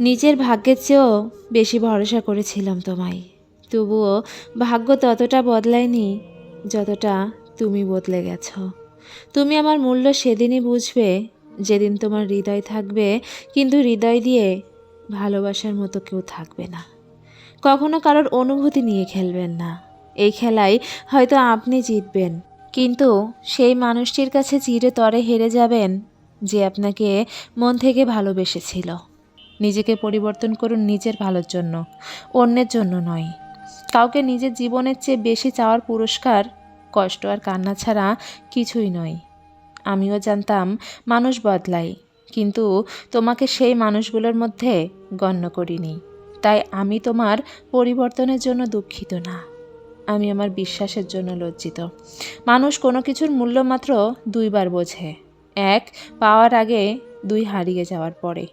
নিজের ভাগ্যের চেয়েও বেশি ভরসা করেছিলাম তোমায়। তবুও ভাগ্য ততটা বদলায়নি যতটা তুমি বদলে গেছ। তুমি আমার মূল্য সেদিনই বুঝবে, যেদিন তোমার হৃদয় থাকবে, কিন্তু হৃদয় দিয়ে ভালোবাসার মতো কেউ থাকবে না। কখনো কারোর অনুভূতি নিয়ে খেলবেন না। এই খেলায় হয়তো আপনি জিতবেন, কিন্তু সেই মানুষটির কাছে চিরে তরে হেরে যাবেন যে আপনাকে মন থেকে ভালোবেসেছিল। নিজেকে পরিবর্তন করুন নিজের ভালোর জন্য, অন্যের জন্য নয়। কাউকে নিজের জীবনের চেয়ে বেশি চাওয়ার পুরস্কার, কষ্ট আর কান্না ছাড়া কিছুই নয়। আমিও জানতাম মানুষ বদলায়, কিন্তু তোমাকে সেই মানুষগুলোর মধ্যে গণ্য করিনি। তাই আমি তোমার পরিবর্তনের জন্য দুঃখিত না। আমি আমার বিশ্বাসের জন্য লজ্জিত। মানুষ কোনো কিছুর মূল্য মাত্র দুইবার বোঝে। এক, পাওয়ার আগে দুই হারিয়ে যাওয়ার পরে।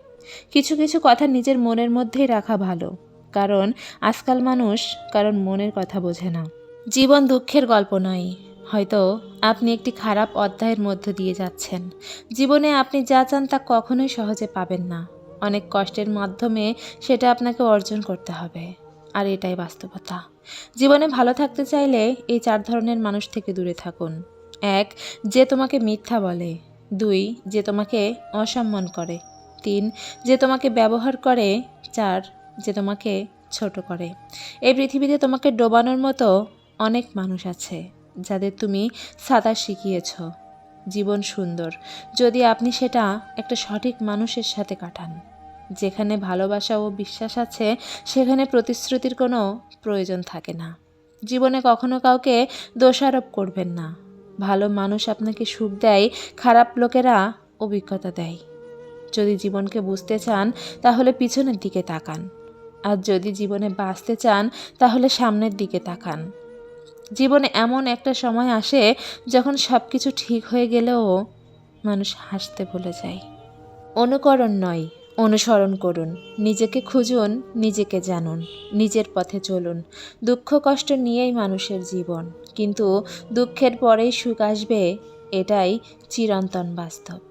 কিছু কিছু কথা নিজের মনের মধ্যেই রাখা ভালো। কারণ আজকাল মানুষ কারণ মনের কথা বোঝে না। জীবন দুঃখের গল্প নয়। হয়তো আপনি একটি খারাপ অধ্যায়ের মধ্য দিয়ে যাচ্ছেন। জীবনে আপনি যা চান তা কখনোই সহজে পাবেন না। অনেক কষ্টের মাধ্যমে সেটা আপনাকে অর্জন করতে হবে। আর এটাই বাস্তবতা। জীবনে ভালো থাকতে চাইলে এই চার ধরনের মানুষ থেকে দূরে থাকুন। এক, যে তোমাকে মিথ্যা বলে। দুই, যে তোমাকে অসম্মান করে। তিন, যে তোমাকে ব্যবহার করে, চার, যে তোমাকে ছোট করে। এই পৃথিবীতে তোমাকে ডোবানোর মতো অনেক মানুষ আছে, যাদের তুমি সাঁতার শিখিয়েছ, জীবন সুন্দর। যদি আপনি সেটা একটা সঠিক মানুষের সাথে কাটান, যেখানে ভালোবাসা ও বিশ্বাস আছে, সেখানে প্রতিশ্রুতির কোনো প্রয়োজন থাকে না। জীবনে কখনো কাউকে দোষারোপ করবেন না। ভালো মানুষ আপনাকে সুখ দেয়, খারাপ লোকেরা অভিজ্ঞতা দেয়। যদি জীবনকে বুঝতে চান, তাহলে পিছনের দিকে তাকান। আর যদি জীবনে বাঁচতে চান, তাহলে সামনের দিকে তাকান। জীবনে এমন একটা সময় আসে যখন সব কিছু ঠিক হয়ে গেলেও মানুষ হাসতে ভুলে যায়। অনুকরণ নয়, অনুসরণ করুন। নিজেকে খুঁজুন, নিজেকে জানুন, নিজের পথে চলুন। দুঃখ কষ্ট নিয়েই মানুষের জীবন, কিন্তু দুঃখের পরেই সুখ আসবে, এটাই চিরন্তন বাস্তব।